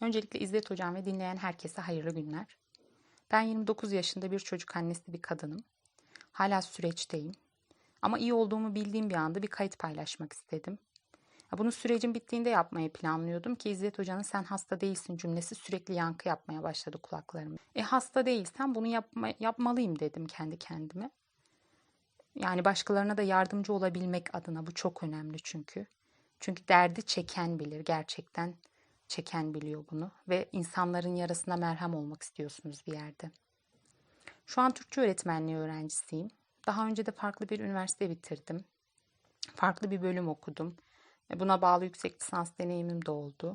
Öncelikle İzzet Hocam ve dinleyen herkese hayırlı günler. Ben 29 yaşında bir çocuk annesi bir kadınım. Hala süreçteyim. Ama iyi olduğumu bildiğim bir anda bir kayıt paylaşmak istedim. Bunu sürecin bittiğinde yapmayı planlıyordum ki İzzet Hoca'nın sen hasta değilsin cümlesi sürekli yankı yapmaya başladı kulaklarıma. E hasta değilsen bunu yapma, yapmalıyım dedim kendi kendime. Yani başkalarına da yardımcı olabilmek adına bu çok önemli çünkü. Çünkü derdi çeken bilir gerçekten çeken biliyor bunu ve insanların yarasına merhem olmak istiyorsunuz bir yerde. Şu an Türkçe öğretmenliği öğrencisiyim. Daha önce de farklı bir üniversite bitirdim. Farklı bir bölüm okudum. Buna bağlı yüksek lisans deneyimim de oldu.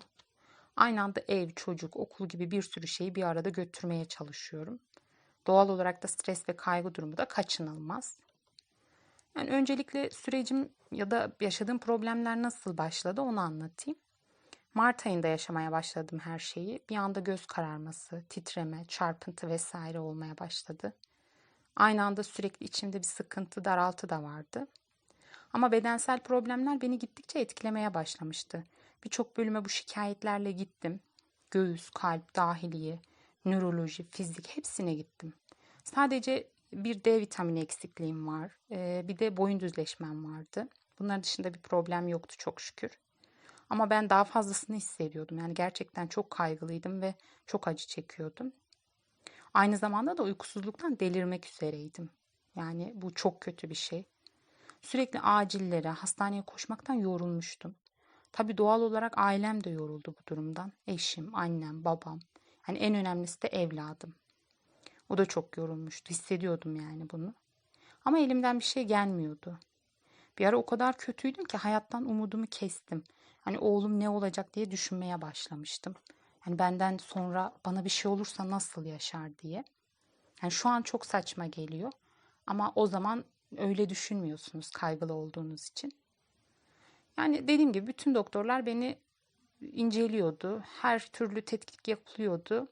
Aynı anda ev, çocuk, okul gibi bir sürü şeyi bir arada götürmeye çalışıyorum. Doğal olarak da stres ve kaygı durumu da kaçınılmaz. Yani öncelikle sürecim ya da yaşadığım problemler nasıl başladı onu anlatayım. Mart ayında yaşamaya başladım her şeyi. Bir anda göz kararması, titreme, çarpıntı vesaire olmaya başladı. Aynı anda sürekli içimde bir sıkıntı, daraltı da vardı. Ama bedensel problemler beni gittikçe etkilemeye başlamıştı. Birçok bölüme bu şikayetlerle gittim. Göğüs, kalp, dahiliye, nöroloji, fizik hepsine gittim. Sadece bir D vitamini eksikliğim var. Bir de boyun düzleşmem vardı. Bunlar dışında bir problem yoktu çok şükür. Ama ben daha fazlasını hissediyordum. Yani gerçekten çok kaygılıydım ve çok acı çekiyordum. Aynı zamanda da uykusuzluktan delirmek üzereydim. Yani bu çok kötü bir şey. Sürekli acillere, hastaneye koşmaktan yorulmuştum. Tabii doğal olarak ailem de yoruldu bu durumdan. Eşim, annem, babam. Yani en önemlisi de evladım. O da çok yorulmuştu. Hissediyordum yani bunu. Ama elimden bir şey gelmiyordu. Bir ara o kadar kötüydüm ki hayattan umudumu kestim. Hani oğlum ne olacak diye düşünmeye başlamıştım. Yani benden sonra bana bir şey olursa nasıl yaşar diye. Yani şu an çok saçma geliyor. Ama o zaman öyle düşünmüyorsunuz kaygılı olduğunuz için. Yani dediğim gibi bütün doktorlar beni inceliyordu. Her türlü tetkik yapılıyordu.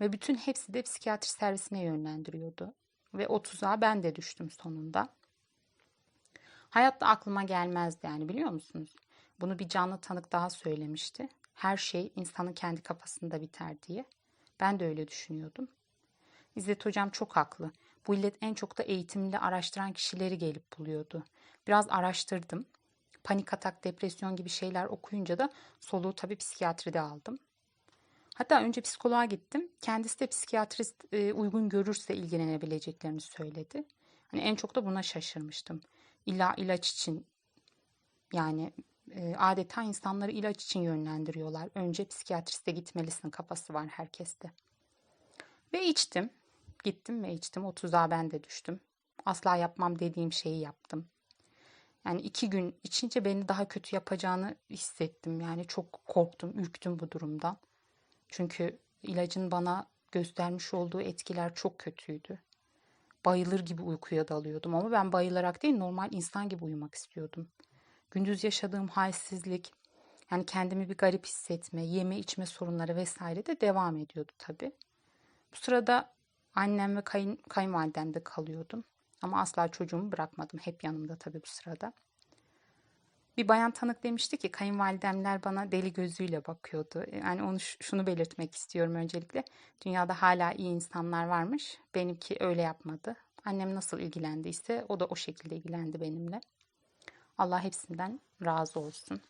Ve bütün hepsi de psikiyatri servisine yönlendiriyordu. Ve o tuzağa ben de düştüm sonunda. Hayatta aklıma gelmezdi yani biliyor musunuz? Bunu bir canlı tanık daha söylemişti. Her şey insanın kendi kafasında biter diye. Ben de öyle düşünüyordum. İzzet hocam çok haklı. Bu illet en çok da eğitimli araştıran kişileri gelip buluyordu. Biraz araştırdım. Panik atak, depresyon gibi şeyler okuyunca da soluğu tabii psikiyatride aldım. Hatta önce psikoloğa gittim. Kendisi de psikiyatrist e, uygun görürse ilgilenebileceklerini söyledi. Hani en çok da buna şaşırmıştım. İlla ilaç için yani adeta insanları ilaç için yönlendiriyorlar. Önce psikiyatriste gitmelisin kafası var herkeste. Ve içtim. Gittim ve içtim. O tuzağa ben de düştüm. Asla yapmam dediğim şeyi yaptım. Yani iki gün içince beni daha kötü yapacağını hissettim. Yani çok korktum, ürktüm bu durumdan. Çünkü ilacın bana göstermiş olduğu etkiler çok kötüydü. Bayılır gibi uykuya dalıyordum ama ben bayılarak değil normal insan gibi uyumak istiyordum. Gündüz yaşadığım halsizlik, yani kendimi bir garip hissetme, yeme içme sorunları vesaire de devam ediyordu tabii. Bu sırada annem ve kayın, kayınvalidemde kalıyordum. Ama asla çocuğumu bırakmadım. Hep yanımda tabii bu sırada. Bir bayan tanık demişti ki kayınvalidemler bana deli gözüyle bakıyordu. Yani onu şunu belirtmek istiyorum öncelikle. Dünyada hala iyi insanlar varmış. Benimki öyle yapmadı. Annem nasıl ilgilendiyse o da o şekilde ilgilendi benimle. Allah hepsinden razı olsun.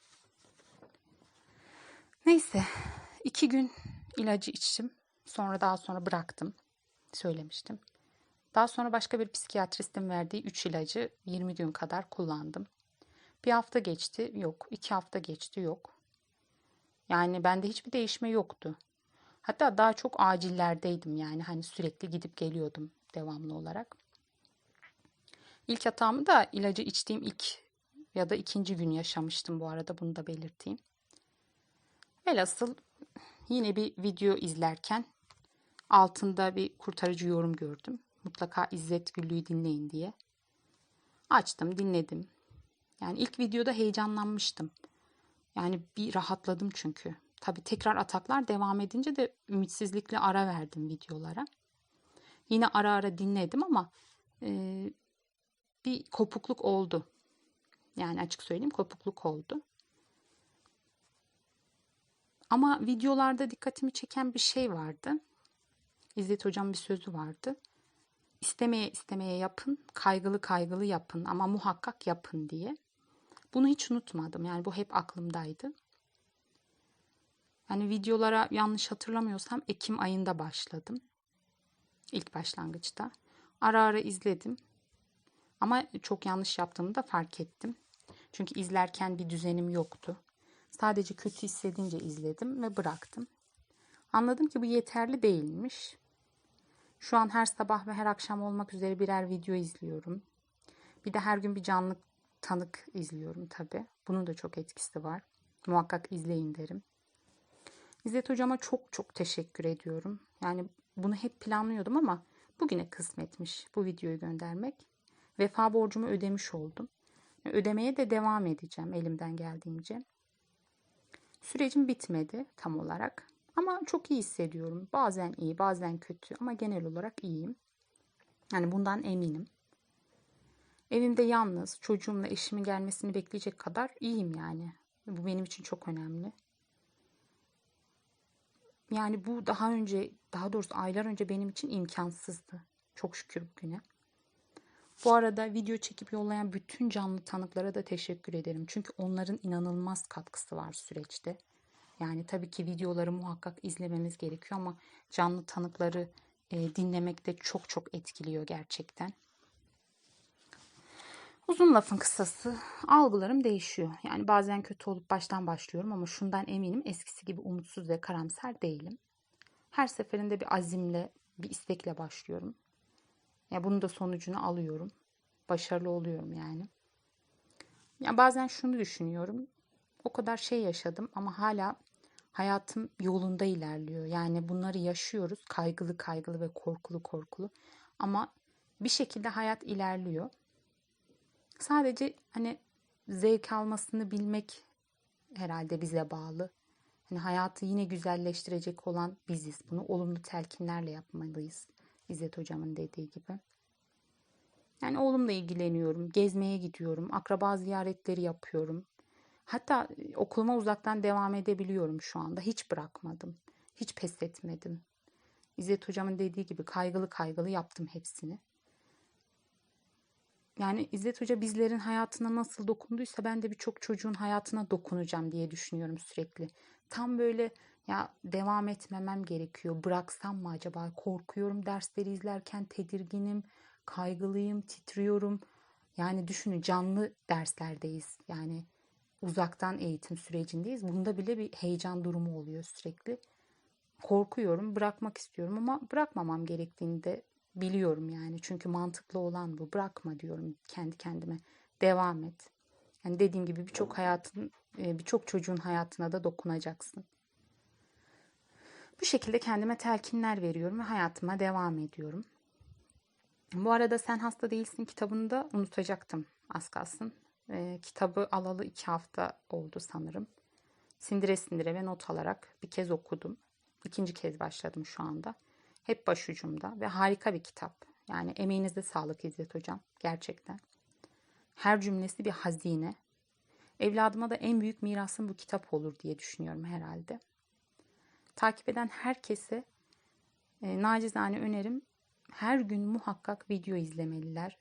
Neyse iki gün ilacı içtim. Sonra daha sonra bıraktım. Söylemiştim. Daha sonra başka bir psikiyatristin verdiği 3 ilacı 20 gün kadar kullandım. Bir hafta geçti, yok. İki hafta geçti, yok. Yani bende hiçbir değişme yoktu. Hatta daha çok acillerdeydim yani hani sürekli gidip geliyordum devamlı olarak. İlk hatamı da ilacı içtiğim ilk ya da ikinci gün yaşamıştım bu arada bunu da belirteyim. Velhasıl yine bir video izlerken altında bir kurtarıcı yorum gördüm. Mutlaka İzzet Güllü'yü dinleyin diye. Açtım dinledim. Yani ilk videoda heyecanlanmıştım. Yani bir rahatladım çünkü. Tabi tekrar ataklar devam edince de ümitsizlikle ara verdim videolara. Yine ara ara dinledim ama e, bir kopukluk oldu. Yani açık söyleyeyim kopukluk oldu. Ama videolarda dikkatimi çeken bir şey vardı. İzzet Hocam bir sözü vardı. İstemeye istemeye yapın, kaygılı kaygılı yapın ama muhakkak yapın diye. Bunu hiç unutmadım. Yani bu hep aklımdaydı. Yani videolara yanlış hatırlamıyorsam Ekim ayında başladım. İlk başlangıçta. Ara ara izledim. Ama çok yanlış yaptığımı da fark ettim. Çünkü izlerken bir düzenim yoktu. Sadece kötü hissedince izledim ve bıraktım. Anladım ki bu yeterli değilmiş. Şu an her sabah ve her akşam olmak üzere birer video izliyorum. Bir de her gün bir canlı tanık izliyorum tabi. Bunun da çok etkisi var. Muhakkak izleyin derim. İzzet hocama çok çok teşekkür ediyorum. Yani bunu hep planlıyordum ama bugüne kısmetmiş bu videoyu göndermek. Vefa borcumu ödemiş oldum. Ödemeye de devam edeceğim elimden geldiğince. Sürecim bitmedi tam olarak. Ama çok iyi hissediyorum. Bazen iyi, bazen kötü ama genel olarak iyiyim. Yani bundan eminim. Evimde yalnız çocuğumla eşimin gelmesini bekleyecek kadar iyiyim yani. Bu benim için çok önemli. Yani bu daha önce, daha doğrusu aylar önce benim için imkansızdı. Çok şükür bugüne. Bu arada video çekip yollayan bütün canlı tanıklara da teşekkür ederim. Çünkü onların inanılmaz katkısı var süreçte. Yani tabii ki videoları muhakkak izlememiz gerekiyor ama canlı tanıkları e, dinlemek de çok çok etkiliyor gerçekten. Uzun lafın kısası algılarım değişiyor. Yani bazen kötü olup baştan başlıyorum ama şundan eminim eskisi gibi umutsuz ve karamsar değilim. Her seferinde bir azimle, bir istekle başlıyorum. Ya bunun da sonucunu alıyorum. Başarılı oluyorum yani. Ya bazen şunu düşünüyorum. O kadar şey yaşadım ama hala hayatım yolunda ilerliyor. Yani bunları yaşıyoruz. Kaygılı kaygılı ve korkulu korkulu. Ama bir şekilde hayat ilerliyor. Sadece hani zevk almasını bilmek herhalde bize bağlı. Hani hayatı yine güzelleştirecek olan biziz. Bunu olumlu telkinlerle yapmalıyız. İzzet hocamın dediği gibi. Yani oğlumla ilgileniyorum, gezmeye gidiyorum, akraba ziyaretleri yapıyorum. Hatta okuluma uzaktan devam edebiliyorum şu anda. Hiç bırakmadım. Hiç pes etmedim. İzzet hocamın dediği gibi kaygılı kaygılı yaptım hepsini. Yani İzzet Hoca bizlerin hayatına nasıl dokunduysa ben de birçok çocuğun hayatına dokunacağım diye düşünüyorum sürekli. Tam böyle ya devam etmemem gerekiyor. Bıraksam mı acaba? Korkuyorum dersleri izlerken tedirginim, kaygılıyım, titriyorum. Yani düşünün canlı derslerdeyiz. Yani uzaktan eğitim sürecindeyiz. Bunda bile bir heyecan durumu oluyor sürekli. Korkuyorum, bırakmak istiyorum ama bırakmamam gerektiğini de biliyorum yani. Çünkü mantıklı olan bu. Bırakma diyorum kendi kendime. Devam et. Yani dediğim gibi birçok hayatın, e, birçok çocuğun hayatına da dokunacaksın. Bu şekilde kendime telkinler veriyorum ve hayatıma devam ediyorum. Bu arada Sen Hasta Değilsin kitabını da unutacaktım az kalsın. E, kitabı alalı iki hafta oldu sanırım. Sindire sindire ve not alarak bir kez okudum. İkinci kez başladım şu anda. Hep başucumda ve harika bir kitap. Yani emeğinizde sağlık İzzet Hocam. Gerçekten. Her cümlesi bir hazine. Evladıma da en büyük mirasım bu kitap olur diye düşünüyorum herhalde. Takip eden herkese e, nacizane önerim her gün muhakkak video izlemeliler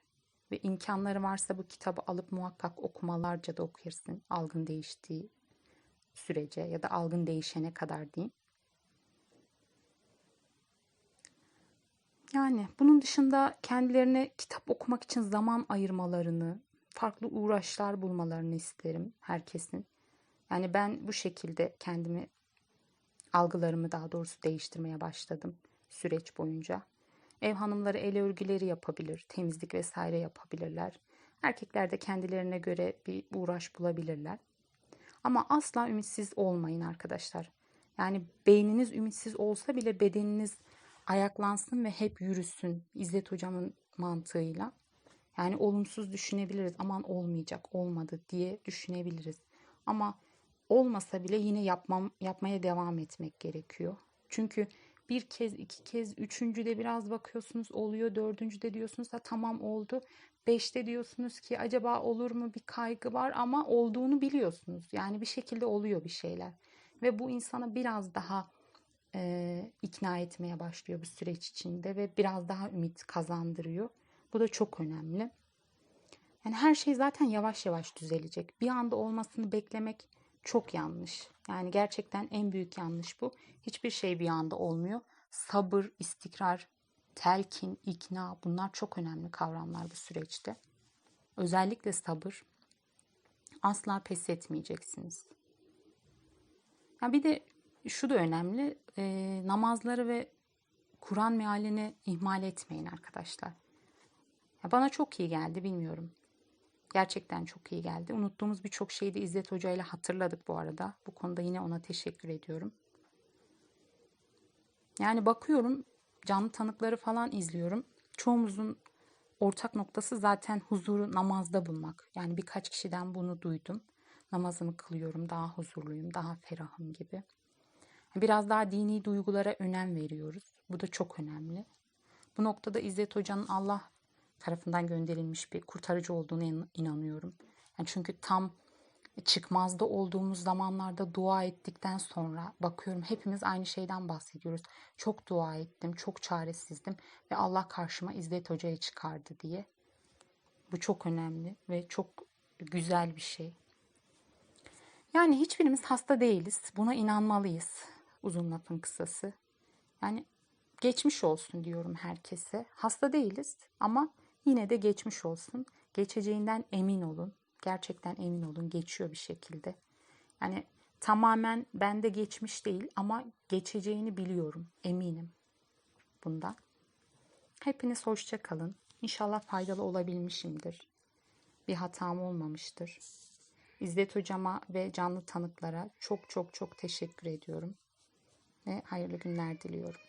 ve imkanları varsa bu kitabı alıp muhakkak okumalarca da okuyasın algın değiştiği sürece ya da algın değişene kadar diyeyim. Yani bunun dışında kendilerine kitap okumak için zaman ayırmalarını, farklı uğraşlar bulmalarını isterim herkesin. Yani ben bu şekilde kendimi algılarımı daha doğrusu değiştirmeye başladım süreç boyunca. Ev hanımları el örgüleri yapabilir, temizlik vesaire yapabilirler. Erkekler de kendilerine göre bir uğraş bulabilirler. Ama asla ümitsiz olmayın arkadaşlar. Yani beyniniz ümitsiz olsa bile bedeniniz ayaklansın ve hep yürüsün İzzet hocamın mantığıyla. Yani olumsuz düşünebiliriz. Aman olmayacak, olmadı diye düşünebiliriz. Ama olmasa bile yine yapmam, yapmaya devam etmek gerekiyor. Çünkü bir kez, iki kez, üçüncü de biraz bakıyorsunuz oluyor. dördüncü de diyorsunuz da tamam oldu. Beşte diyorsunuz ki acaba olur mu bir kaygı var ama olduğunu biliyorsunuz. Yani bir şekilde oluyor bir şeyler. ve bu insana biraz daha e, ikna etmeye başlıyor bu süreç içinde ve biraz daha ümit kazandırıyor. Bu da çok önemli. Yani her şey zaten yavaş yavaş düzelecek. Bir anda olmasını beklemek çok yanlış. Yani gerçekten en büyük yanlış bu. Hiçbir şey bir anda olmuyor. Sabır, istikrar, telkin, ikna bunlar çok önemli kavramlar bu süreçte. Özellikle sabır. Asla pes etmeyeceksiniz. Ya bir de şu da önemli. E, namazları ve Kur'an mealini ihmal etmeyin arkadaşlar. Ya bana çok iyi geldi bilmiyorum. Gerçekten çok iyi geldi. Unuttuğumuz birçok şeyi de İzzet Hoca ile hatırladık bu arada. Bu konuda yine ona teşekkür ediyorum. Yani bakıyorum canlı tanıkları falan izliyorum. Çoğumuzun ortak noktası zaten huzuru namazda bulmak. Yani birkaç kişiden bunu duydum. Namazımı kılıyorum, daha huzurluyum, daha ferahım gibi. Biraz daha dini duygulara önem veriyoruz. Bu da çok önemli. Bu noktada İzzet Hoca'nın Allah tarafından gönderilmiş bir kurtarıcı olduğunu inanıyorum. Yani çünkü tam çıkmazda olduğumuz zamanlarda dua ettikten sonra bakıyorum hepimiz aynı şeyden bahsediyoruz. Çok dua ettim, çok çaresizdim ve Allah karşıma İzzet Hoca'yı çıkardı diye. Bu çok önemli ve çok güzel bir şey. Yani hiçbirimiz hasta değiliz. Buna inanmalıyız. Uzun lafın kısası. Yani geçmiş olsun diyorum herkese. Hasta değiliz ama yine de geçmiş olsun. Geçeceğinden emin olun. Gerçekten emin olun. Geçiyor bir şekilde. Yani tamamen bende geçmiş değil ama geçeceğini biliyorum. Eminim bundan. Hepiniz hoşça kalın. İnşallah faydalı olabilmişimdir. Bir hatam olmamıştır. İzzet hocama ve canlı tanıklara çok çok çok teşekkür ediyorum ve hayırlı günler diliyorum.